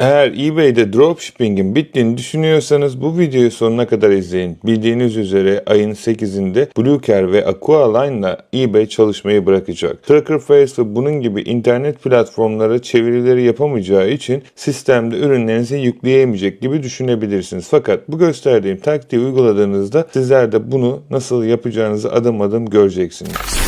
Eğer eBay'de dropshipping'in bittiğini düşünüyorsanız bu videoyu sonuna kadar izleyin. Bildiğiniz üzere ayın 8'inde Bluecare ve Aqualine'la eBay çalışmayı bırakacak. Trackerface ve bunun gibi internet platformları çevirileri yapamayacağı için sistemde ürünlerinizi yükleyemeyecek gibi düşünebilirsiniz. Fakat bu gösterdiğim taktiği uyguladığınızda sizler de bunu nasıl yapacağınızı adım adım göreceksiniz.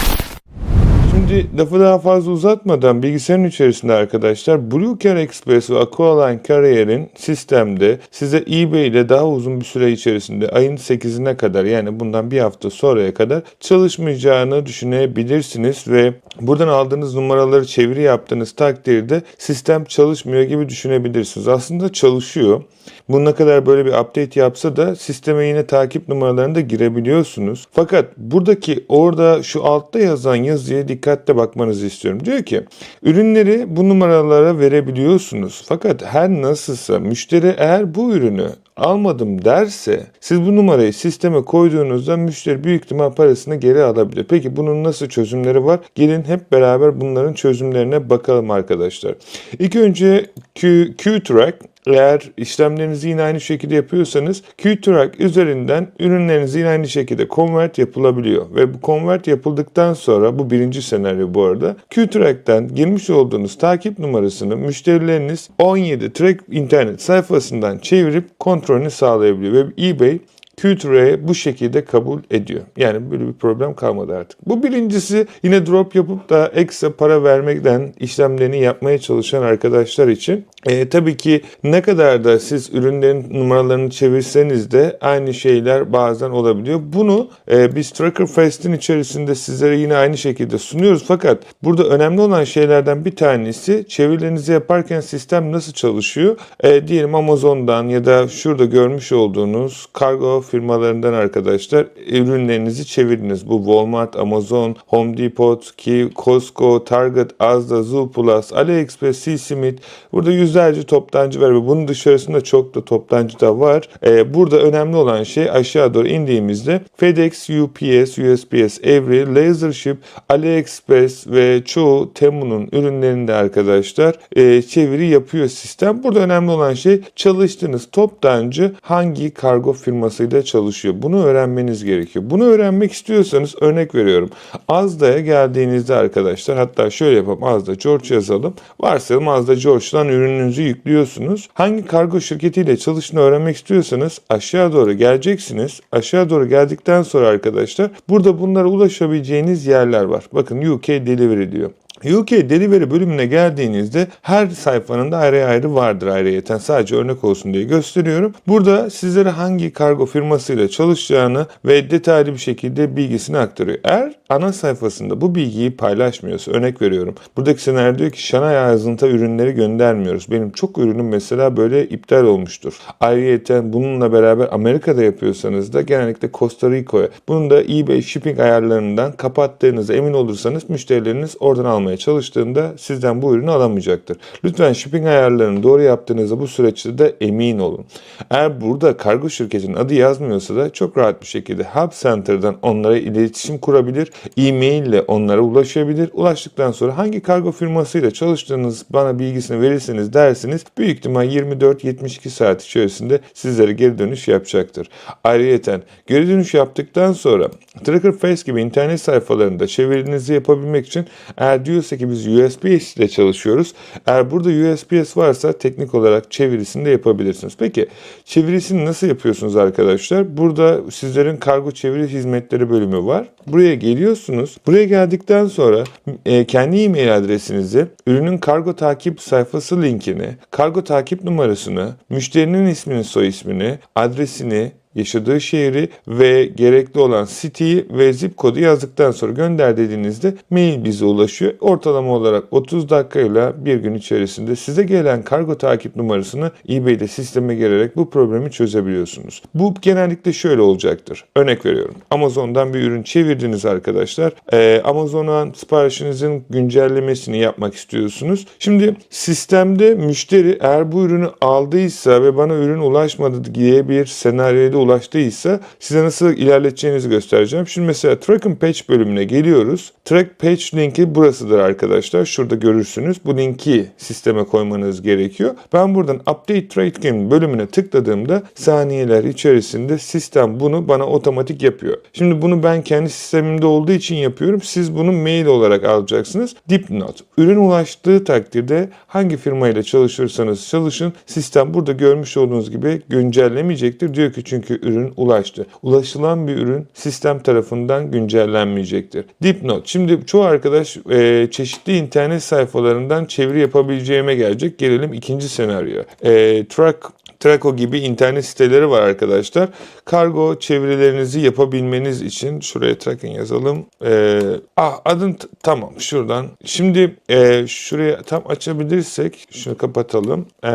Şimdi lafı daha fazla uzatmadan bilgisayarın içerisinde arkadaşlar Bluecare Express ve Aqualine Carrier'in sistemde size eBay ile daha uzun bir süre içerisinde ayın 8'ine kadar yani bundan bir hafta sonraya kadar çalışmayacağını düşünebilirsiniz ve buradan aldığınız numaraları çeviri yaptığınız takdirde sistem çalışmıyor gibi düşünebilirsiniz. Aslında çalışıyor. Bu ne kadar böyle bir update yapsa da sisteme yine takip numaralarını da girebiliyorsunuz. Fakat buradaki orada şu altta yazan yazıya dikkatle bakmanızı istiyorum. Diyor ki ürünleri bu numaralara verebiliyorsunuz. Fakat her nasılsa müşteri eğer bu ürünü almadım derse siz bu numarayı sisteme koyduğunuzda müşteri büyük ihtimal parasını geri alabilir. Peki bunun nasıl çözümleri var? Gelin hep beraber bunların çözümlerine bakalım arkadaşlar. İlk önce Q-Track eğer işlemlerinizi yine aynı şekilde yapıyorsanız Q-Track üzerinden ürünlerinizi yine aynı şekilde convert yapılabiliyor. Ve bu convert yapıldıktan sonra bu birinci senaryo bu arada Q-Track'ten girmiş olduğunuz takip numarasını müşterileriniz 17 Track internet sayfasından çevirip kontrolünü sağlayabiliyor. Ve eBay Q-Track'e bu şekilde kabul ediyor. Yani böyle bir problem kalmadı artık. Bu birincisi yine drop yapıp da ekstra para vermekten işlemlerini yapmaya çalışan arkadaşlar için. E, tabii ki ne kadar da siz ürünlerin numaralarını çevirseniz de aynı şeyler bazen olabiliyor. Bunu e, biz Tracker Fest'in içerisinde sizlere yine aynı şekilde sunuyoruz. Fakat burada önemli olan şeylerden bir tanesi çevirilerinizi yaparken sistem nasıl çalışıyor? E, diyelim Amazon'dan ya da şurada görmüş olduğunuz kargo firmalarından arkadaşlar ürünlerinizi çevirdiniz. Bu Walmart, Amazon, Home Depot, ki Costco, Target, Asda, Zooplus, AliExpress, C-Smith. Burada yüzlerce toptancı var ve bunun dışarısında çok da toptancı da var. Ee, burada önemli olan şey aşağı doğru indiğimizde FedEx, UPS, USPS, Every, Lasership, AliExpress ve çoğu Temu'nun ürünlerinde arkadaşlar e, çeviri yapıyor sistem. Burada önemli olan şey çalıştığınız toptancı hangi kargo firmasıyla çalışıyor. Bunu öğrenmeniz gerekiyor. Bunu öğrenmek istiyorsanız örnek veriyorum. Azda'ya geldiğinizde arkadaşlar hatta şöyle yapalım. Azda George yazalım. Varsayalım Azda George'dan ürününüzü yüklüyorsunuz. Hangi kargo şirketiyle çalıştığını öğrenmek istiyorsanız aşağı doğru geleceksiniz. Aşağı doğru geldikten sonra arkadaşlar burada bunlara ulaşabileceğiniz yerler var. Bakın UK Delivery diyor. UK Delivery bölümüne geldiğinizde her sayfanın da ayrı ayrı vardır ayrıyeten. Sadece örnek olsun diye gösteriyorum. Burada sizlere hangi kargo firmasıyla çalışacağını ve detaylı bir şekilde bilgisini aktarıyor. Eğer ana sayfasında bu bilgiyi paylaşmıyorsa örnek veriyorum. Buradaki senaryo diyor ki Şanay Azınta ürünleri göndermiyoruz. Benim çok ürünüm mesela böyle iptal olmuştur. Ayrıyeten bununla beraber Amerika'da yapıyorsanız da genellikle Costa Rica'ya bunun da eBay shipping ayarlarından kapattığınıza emin olursanız müşterileriniz oradan almaya çalıştığında sizden bu ürünü alamayacaktır. Lütfen shipping ayarlarını doğru yaptığınızda bu süreçte de emin olun. Eğer burada kargo şirketinin adı yazmıyorsa da çok rahat bir şekilde Hub Center'dan onlara iletişim kurabilir, e-mail ile onlara ulaşabilir. Ulaştıktan sonra hangi kargo firmasıyla çalıştığınız bana bilgisini verirseniz dersiniz büyük ihtimal 24-72 saat içerisinde sizlere geri dönüş yapacaktır. Ayrıyeten geri dönüş yaptıktan sonra Tracker Face gibi internet sayfalarında çevirinizi yapabilmek için eğer diyorsa ki biz USPS ile çalışıyoruz. Eğer burada USPS varsa teknik olarak çevirisini de yapabilirsiniz. Peki çevirisini nasıl yapıyorsunuz arkadaşlar? Burada sizlerin kargo çeviri hizmetleri bölümü var. Buraya geliyorsunuz. Buraya geldikten sonra e, kendi e-mail adresinizi, ürünün kargo takip sayfası linkini, kargo takip numarasını, müşterinin ismini, soy ismini, adresini, yaşadığı şehri ve gerekli olan city'yi ve zip kodu yazdıktan sonra gönder dediğinizde mail bize ulaşıyor. Ortalama olarak 30 dakikayla bir gün içerisinde size gelen kargo takip numarasını eBay'de sisteme girerek bu problemi çözebiliyorsunuz. Bu genellikle şöyle olacaktır. Örnek veriyorum. Amazon'dan bir ürün çevirdiniz arkadaşlar. Ee, Amazon'a siparişinizin güncellemesini yapmak istiyorsunuz. Şimdi sistemde müşteri eğer bu ürünü aldıysa ve bana ürün ulaşmadı diye bir senaryoda ulaştıysa size nasıl ilerleteceğinizi göstereceğim. Şimdi mesela Track and Patch bölümüne geliyoruz. Track Patch linki burasıdır arkadaşlar. Şurada görürsünüz. Bu linki sisteme koymanız gerekiyor. Ben buradan Update Tracking bölümüne tıkladığımda saniyeler içerisinde sistem bunu bana otomatik yapıyor. Şimdi bunu ben kendi sistemimde olduğu için yapıyorum. Siz bunu mail olarak alacaksınız. Dipnot. Ürün ulaştığı takdirde hangi firmayla çalışırsanız çalışın sistem burada görmüş olduğunuz gibi güncellemeyecektir. Diyor ki çünkü ürün ulaştı. Ulaşılan bir ürün sistem tarafından güncellenmeyecektir. Dipnot. Şimdi çoğu arkadaş e, çeşitli internet sayfalarından çeviri yapabileceğime gelecek. Gelelim ikinci senaryoya. E, track Traco gibi internet siteleri var arkadaşlar. Kargo çevirilerinizi yapabilmeniz için şuraya tracking yazalım. Ee, ah adın tamam şuradan. Şimdi e, şuraya tam açabilirsek şunu kapatalım. Ee,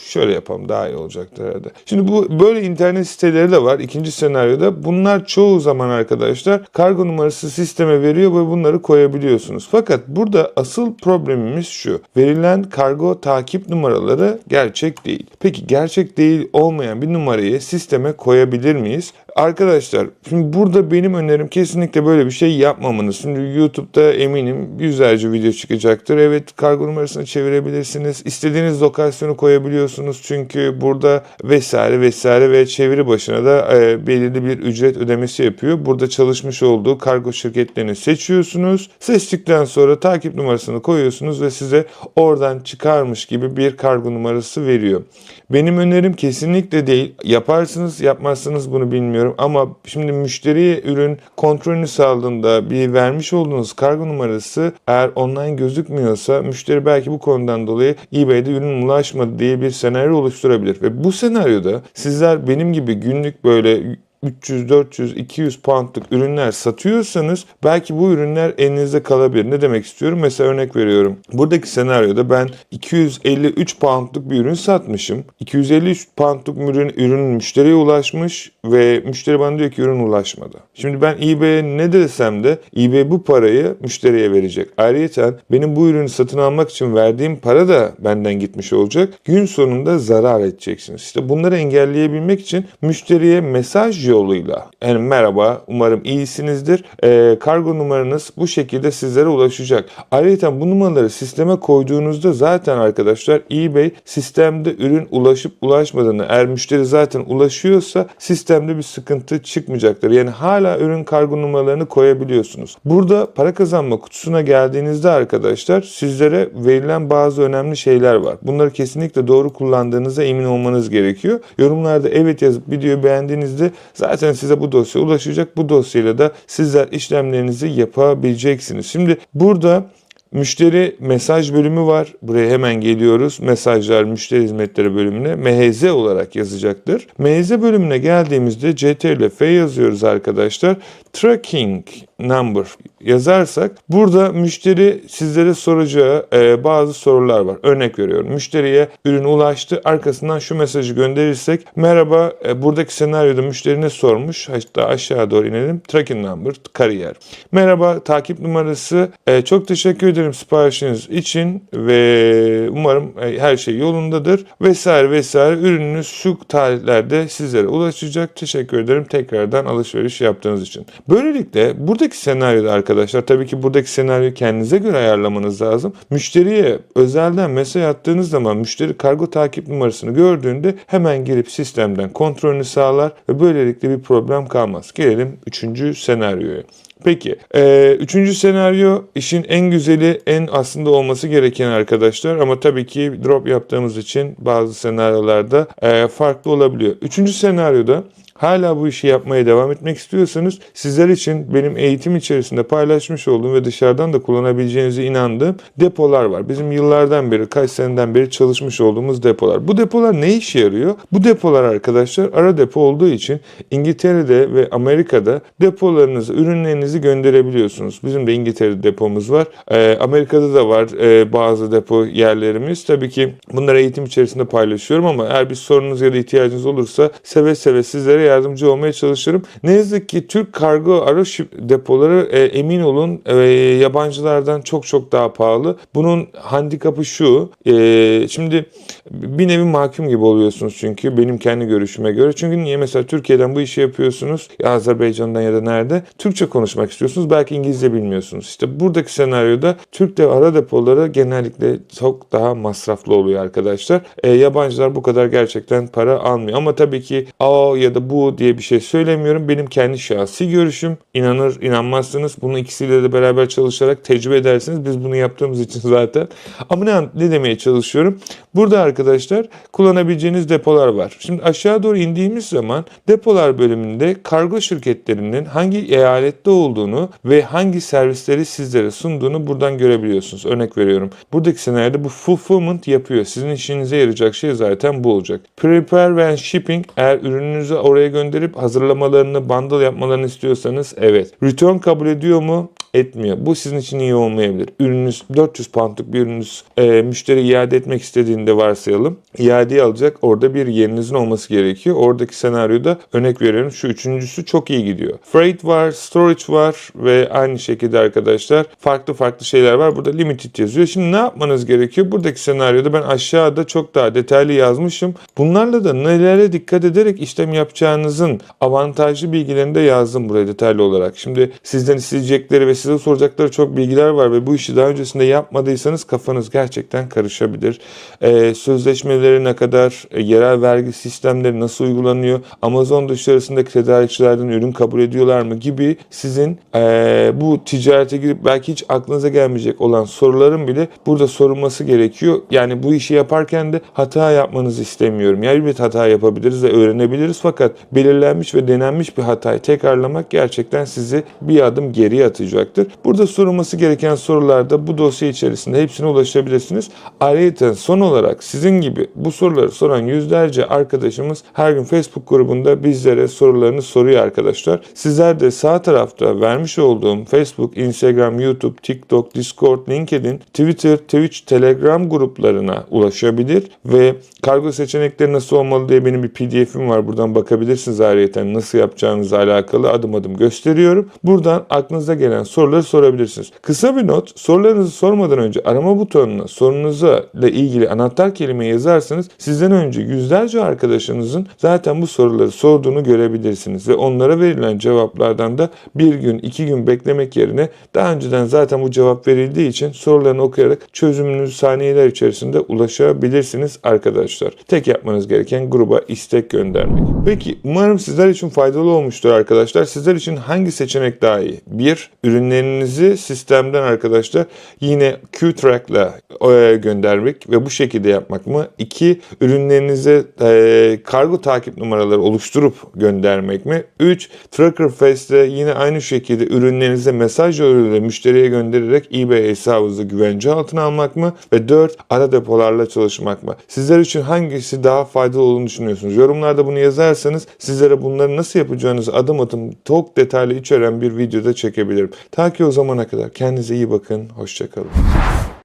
şöyle yapalım daha iyi olacaktır herhalde. Şimdi bu böyle internet siteleri de var. İkinci senaryoda bunlar çoğu zaman arkadaşlar kargo numarası sisteme veriyor ve bunları koyabiliyorsunuz. Fakat burada asıl problemimiz şu. Verilen kargo takip numaraları gerçek değil. Peki gerçek değil olmayan bir numarayı sisteme koyabilir miyiz? Arkadaşlar şimdi burada benim önerim kesinlikle böyle bir şey yapmamanız. Şimdi YouTube'da eminim yüzlerce video çıkacaktır. Evet kargo numarasını çevirebilirsiniz. İstediğiniz lokasyonu koyabiliyorsunuz. Çünkü burada vesaire vesaire ve çeviri başına da e, belirli bir ücret ödemesi yapıyor. Burada çalışmış olduğu kargo şirketlerini seçiyorsunuz. Seçtikten sonra takip numarasını koyuyorsunuz ve size oradan çıkarmış gibi bir kargo numarası veriyor. Benim önerim kesinlikle değil. Yaparsınız yapmazsınız bunu bilmiyorum ama şimdi müşteriye ürün kontrolünü sağladığında bir vermiş olduğunuz kargo numarası eğer online gözükmüyorsa müşteri belki bu konudan dolayı eBay'de ürün ulaşmadı diye bir senaryo oluşturabilir. Ve bu senaryoda sizler benim gibi günlük böyle 300, 400, 200 poundluk ürünler satıyorsanız belki bu ürünler elinizde kalabilir. Ne demek istiyorum? Mesela örnek veriyorum. Buradaki senaryoda ben 253 poundluk bir ürün satmışım. 253 poundluk ürün, ürün müşteriye ulaşmış ve müşteri bana diyor ki ürün ulaşmadı. Şimdi ben eBay'e ne desem de eBay bu parayı müşteriye verecek. Ayrıca benim bu ürünü satın almak için verdiğim para da benden gitmiş olacak. Gün sonunda zarar edeceksiniz. İşte bunları engelleyebilmek için müşteriye mesaj yoluyla yani merhaba umarım iyisinizdir. Ee, kargo numaranız bu şekilde sizlere ulaşacak. Ayrıca bu numaraları sisteme koyduğunuzda zaten arkadaşlar eBay sistemde ürün ulaşıp ulaşmadığını eğer müşteri zaten ulaşıyorsa sistemde bir sıkıntı çıkmayacaktır. Yani hala ürün kargo numaralarını koyabiliyorsunuz. Burada para kazanma kutusuna geldiğinizde arkadaşlar sizlere verilen bazı önemli şeyler var. Bunları kesinlikle doğru kullandığınıza emin olmanız gerekiyor. Yorumlarda evet yazıp videoyu beğendiğinizde zaten size bu dosya ulaşacak. Bu dosyayla da sizler işlemlerinizi yapabileceksiniz. Şimdi burada Müşteri mesaj bölümü var. Buraya hemen geliyoruz. Mesajlar müşteri hizmetleri bölümüne MHZ olarak yazacaktır. MHZ bölümüne geldiğimizde CTRL F yazıyoruz arkadaşlar. Tracking number yazarsak burada müşteri sizlere soracağı e, bazı sorular var. Örnek veriyorum. Müşteriye ürün ulaştı. Arkasından şu mesajı gönderirsek merhaba e, buradaki senaryoda müşteri ne sormuş? Hatta aşağı doğru inelim. Tracking number kariyer. Merhaba takip numarası. E, çok teşekkür ederim siparişiniz için ve umarım e, her şey yolundadır. Vesaire vesaire. Ürününüz şu tarihlerde sizlere ulaşacak. Teşekkür ederim tekrardan alışveriş yaptığınız için. Böylelikle buradaki senaryoda arkadaşlar tabii ki buradaki senaryoyu kendinize göre ayarlamanız lazım. Müşteriye özelden mesaj attığınız zaman müşteri kargo takip numarasını gördüğünde hemen girip sistemden kontrolünü sağlar ve böylelikle bir problem kalmaz. Gelelim üçüncü senaryoya. Peki, e, üçüncü senaryo işin en güzeli, en aslında olması gereken arkadaşlar ama tabii ki drop yaptığımız için bazı senaryolarda e, farklı olabiliyor. Üçüncü senaryoda hala bu işi yapmaya devam etmek istiyorsanız sizler için benim eğitim içerisinde paylaşmış olduğum ve dışarıdan da kullanabileceğinize inandığım depolar var. Bizim yıllardan beri, kaç seneden beri çalışmış olduğumuz depolar. Bu depolar ne işe yarıyor? Bu depolar arkadaşlar ara depo olduğu için İngiltere'de ve Amerika'da depolarınızı, ürünlerinizi gönderebiliyorsunuz. Bizim de İngiltere'de depomuz var. Ee, Amerika'da da var e, bazı depo yerlerimiz. Tabii ki bunları eğitim içerisinde paylaşıyorum ama eğer bir sorunuz ya da ihtiyacınız olursa seve seve sizlere yardımcı olmaya çalışırım. Ne yazık ki Türk kargo ara şip- depoları e, emin olun e, yabancılardan çok çok daha pahalı. Bunun handikapı şu. e, şimdi bir nevi mahkum gibi oluyorsunuz çünkü benim kendi görüşüme göre. Çünkü niye mesela Türkiye'den bu işi yapıyorsunuz ya Azerbaycan'dan ya da nerede Türkçe konuşmak istiyorsunuz belki İngilizce bilmiyorsunuz. İşte buradaki senaryoda Türk de ara depoları genellikle çok daha masraflı oluyor arkadaşlar. E, yabancılar bu kadar gerçekten para almıyor. Ama tabii ki o ya da bu diye bir şey söylemiyorum. Benim kendi şahsi görüşüm. İnanır inanmazsınız. Bunu ikisiyle de beraber çalışarak tecrübe edersiniz. Biz bunu yaptığımız için zaten. Ama ne, ne demeye çalışıyorum? Burada arkadaşlar kullanabileceğiniz depolar var. Şimdi aşağı doğru indiğimiz zaman depolar bölümünde kargo şirketlerinin hangi eyalette olduğunu ve hangi servisleri sizlere sunduğunu buradan görebiliyorsunuz. Örnek veriyorum. Buradaki senaryoda bu fulfillment yapıyor. Sizin işinize yarayacak şey zaten bu olacak. Prepare and shipping eğer ürününüzü oraya gönderip hazırlamalarını, bundle yapmalarını istiyorsanız evet. Return kabul ediyor mu? etmiyor. Bu sizin için iyi olmayabilir. Ürününüz 400 poundluk bir ürününüz e, müşteri iade etmek istediğinde varsayalım. İadeyi alacak. Orada bir yerinizin olması gerekiyor. Oradaki senaryoda örnek veriyorum şu üçüncüsü çok iyi gidiyor. Freight var, storage var ve aynı şekilde arkadaşlar farklı farklı şeyler var. Burada limited yazıyor. Şimdi ne yapmanız gerekiyor? Buradaki senaryoda ben aşağıda çok daha detaylı yazmışım. Bunlarla da nelere dikkat ederek işlem yapacağınızın avantajlı bilgilerini de yazdım buraya detaylı olarak. Şimdi sizden isteyecekleri ve size soracakları çok bilgiler var ve bu işi daha öncesinde yapmadıysanız kafanız gerçekten karışabilir. Ee, sözleşmeleri ne kadar, e, yerel vergi sistemleri nasıl uygulanıyor, Amazon dışarısındaki tedarikçilerden ürün kabul ediyorlar mı gibi sizin e, bu ticarete girip belki hiç aklınıza gelmeyecek olan soruların bile burada sorulması gerekiyor. Yani bu işi yaparken de hata yapmanızı istemiyorum. Yani elbet hata yapabiliriz ve öğrenebiliriz fakat belirlenmiş ve denenmiş bir hatayı tekrarlamak gerçekten sizi bir adım geriye atacaktır. Burada sorulması gereken sorularda bu dosya içerisinde hepsine ulaşabilirsiniz. Ayrıca son olarak sizin gibi bu soruları soran yüzlerce arkadaşımız her gün Facebook grubunda bizlere sorularını soruyor arkadaşlar. Sizler de sağ tarafta vermiş olduğum Facebook, Instagram, YouTube, TikTok, Discord, LinkedIn, Twitter, Twitch, Telegram gruplarına ulaşabilir ve kargo seçenekleri nasıl olmalı diye benim bir pdf'im var. Buradan bakabilirsiniz ayrıca nasıl yapacağınızla alakalı adım adım gösteriyorum. Buradan aklınıza gelen soruları sorabilirsiniz. Kısa bir not, sorularınızı sormadan önce arama butonuna sorunuzla ilgili anahtar kelime yazarsanız sizden önce yüzlerce arkadaşınızın zaten bu soruları sorduğunu görebilirsiniz ve onlara verilen cevaplardan da bir gün, iki gün beklemek yerine daha önceden zaten bu cevap verildiği için sorularını okuyarak çözümünüzü saniyeler içerisinde ulaşabilirsiniz arkadaşlar. Tek yapmanız gereken gruba istek göndermek. Peki umarım sizler için faydalı olmuştur arkadaşlar. Sizler için hangi seçenek daha iyi? Bir, ürünlerinizi sistemden arkadaşlar yine Q-Track ile göndermek ve bu şekilde yapmak mı? İki, ürünlerinize e, kargo takip numaraları oluşturup göndermek mi? Üç, Tracker Face'de yine aynı şekilde ürünlerinize mesaj yoluyla müşteriye göndererek eBay hesabınızı güvence altına almak mı? Ve dört, ara depolarla çalışmak mı? Sizler için hangisi daha faydalı olduğunu düşünüyorsunuz? Yorumlarda bunu yazarsanız sizlere bunları nasıl yapacağınızı adım adım çok detaylı içeren bir videoda çekebilirim. Ta ki o zamana kadar kendinize iyi bakın. Hoşçakalın.